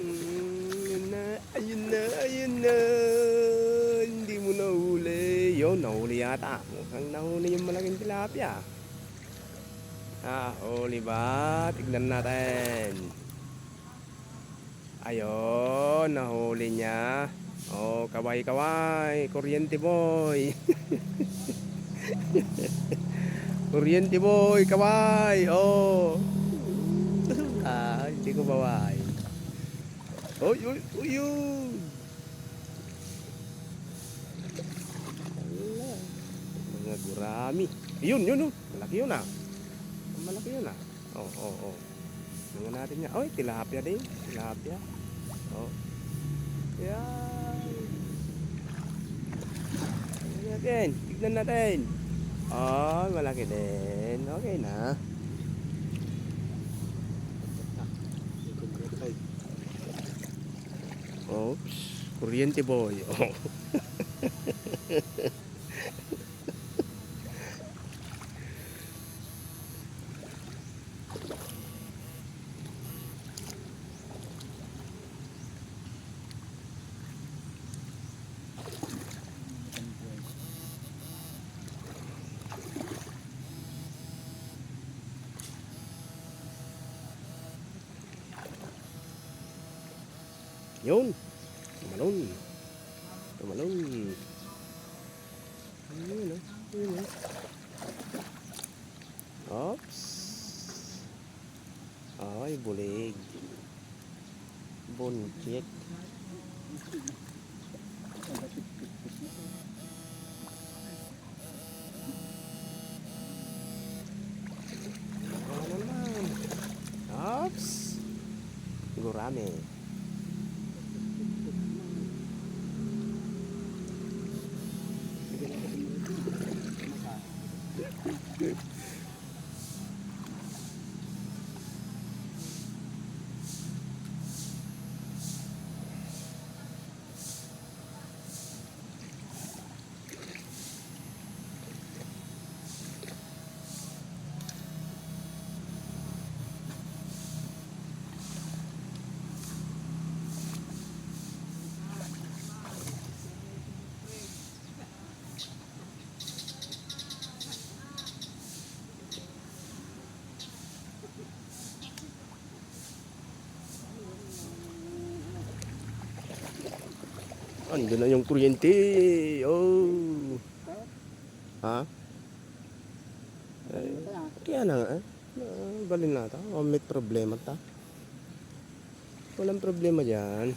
Mm, yun na, ayun na, ayun na. Hindi mo nahuli. Yun, nahuli yata. Mukhang nahuli yung malaking tilapia. Ah, huli ba? Tignan natin. Ayun, nahuli niya. Oh, kaway kaway, kuryente boy. kuryente boy, kaway. Oh. ah, hindi ko baway. Oy, oy, oy. Wala. Mga gurami. Yun, yun, yun. Malaki yun ah. Malaki yun ah. Oh, oh, oh. Tingnan natin niya. Oy, tilapia din. Tilapia. Oh. Yan. Tignan natin. Tignan natin. Oh, malaki din. Okay na. Oops. Kuryente boy. Oh. Yun. Tumalon. Tumalon. Ayun oh. Ayun oh. Oops. Ay, bulig. Bunchik. Ano naman? Oops. Gurame. Ando na yung kuryente. Oh. Ha? Eh, kaya na nga. Eh. Ah, balin na ta. Oh, may problema ta. Walang problema dyan.